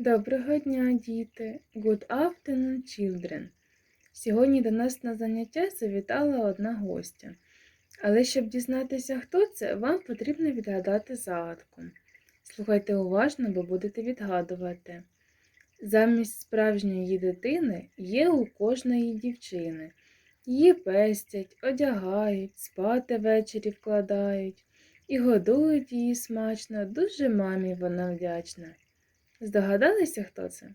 Доброго дня, діти! Good afternoon, children! Сьогодні до нас на заняття завітала одна гостя. Але щоб дізнатися, хто це, вам потрібно відгадати загадку. Слухайте уважно, бо будете відгадувати. Замість справжньої дитини є у кожної дівчини. Її пестять, одягають, спати ввечері вкладають і годують її смачно, дуже мамі вона вдячна. Здогадалися, хто це?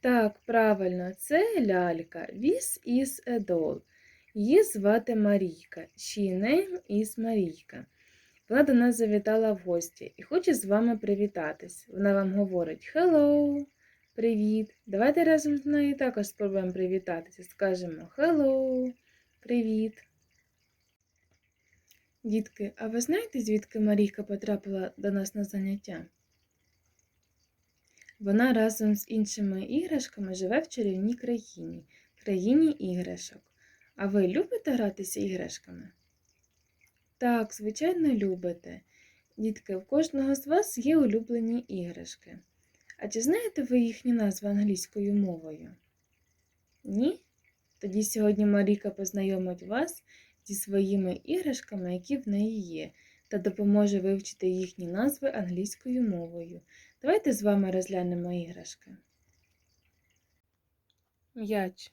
Так, правильно, це лялька. This is a. Її звати Марійка. She name is Марійка. Вона до нас завітала в гості і хоче з вами привітатись. Вона вам говорить Hello, привіт. Давайте разом з нею також спробуємо привітатися. Скажемо Hello, привіт. Дітки, а ви знаєте, звідки Марійка потрапила до нас на заняття? Вона разом з іншими іграшками живе в чарівній країні, країні іграшок. А ви любите гратися іграшками? Так, звичайно, любите. Дітки, в кожного з вас є улюблені іграшки. А чи знаєте ви їхні назви англійською мовою? Ні? Тоді сьогодні Маріка познайомить вас зі своїми іграшками, які в неї є, та допоможе вивчити їхні назви англійською мовою. Давайте з вами розглянемо іграшки. М'яч.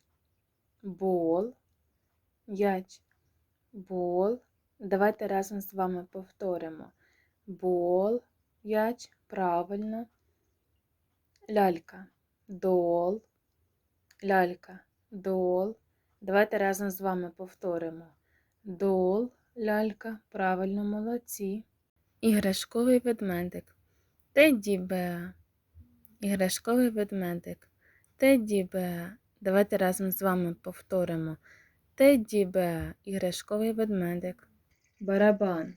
Бол. М'яч. Бол. Давайте разом з вами повторимо. Бол. М'яч. Правильно. Лялька. Дол. Лялька. Дол. Давайте разом з вами повторимо. Дол. Лялька. Правильно, молодці. Іграшковий ведмедик. Тедді Беа. Іграшковий ведмедик. Тедді Беа. Давайте разом з вами повторимо. Тедді Беа. Іграшковий ведмедик. Барабан.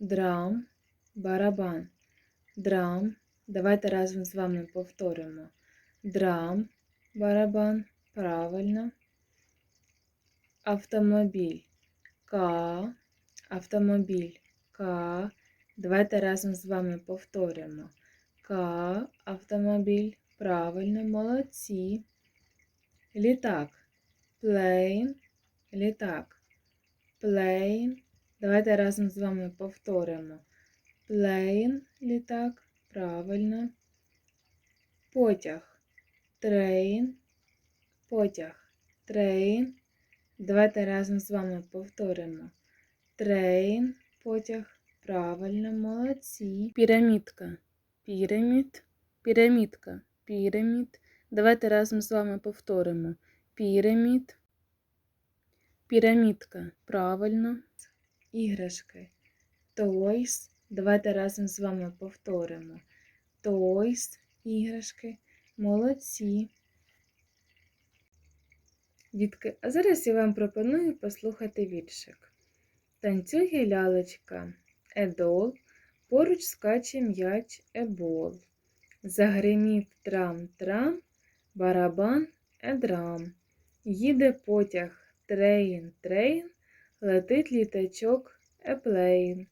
Драм. Барабан. Драм. Давайте разом з вами повторимо. Драм. Барабан. Правильно. Автомобіль. Ка. Автомобіль. Ка. Давайте разом з вами повторимо. Ка, автомобіль. Правильно, молодці. Літак. Plane. Літак. Plane. Давайте разом з вами повторимо. Plane. Літак. Правильно. Потяг. Train. Потяг. Train. Давайте разом з вами повторимо. Train. Потяг. Правильно, молодці. Пірамідка. Пірамід. Пірамідка. Пірамід. Давайте разом з вами повторимо. Пірамід. Пірамідка. Правильно. Іграшки. Toys. Давайте разом з вами повторимо. Toys. Іграшки. Молодці. Дітки, а зараз я вам пропоную послухати віршик. Танцює лялечка. Едол, поруч скаче м'яч ебол. Загримів трам-трам, барабан едрам. Їде потяг трейн, трейн, летить літачок еплейн.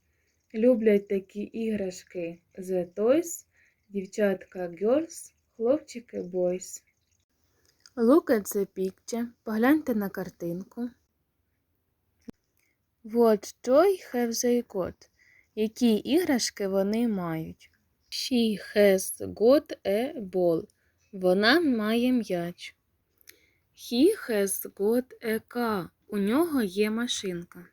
Люблять такі іграшки The Toys, дівчатка girls, хлопчики boys. Look at the picture. Погляньте на картинку. What toy have they got? Які іграшки вони мають? She has got a ball. Вона має м'яч. He has got a car. У нього є машинка.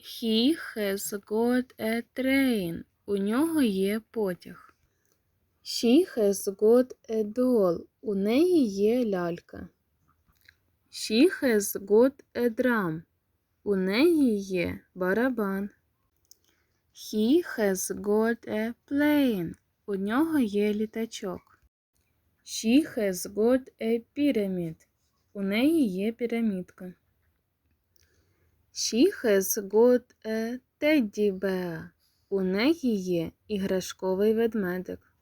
He has got a train. У нього є потяг. She has got a doll. У неї є лялька. She has got a drum. У неї є барабан. He has got a plane. У нього є літачок. She has got a pyramid. У неї є пірамідка. She has got a teddy bear. У неї є іграшковий ведмедик.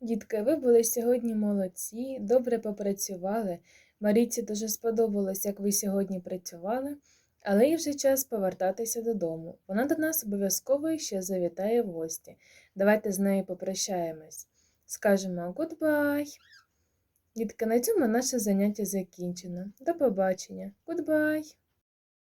Дітки, ви були сьогодні молодці, добре попрацювали. Маріці дуже сподобалось, як ви сьогодні працювали, але їй вже час повертатися додому. Вона до нас обов'язково ще завітає в гості. Давайте з нею попрощаємось. скажемо гудбай. Дітки, на цьому наше заняття закінчено. До побачення. Goodbye!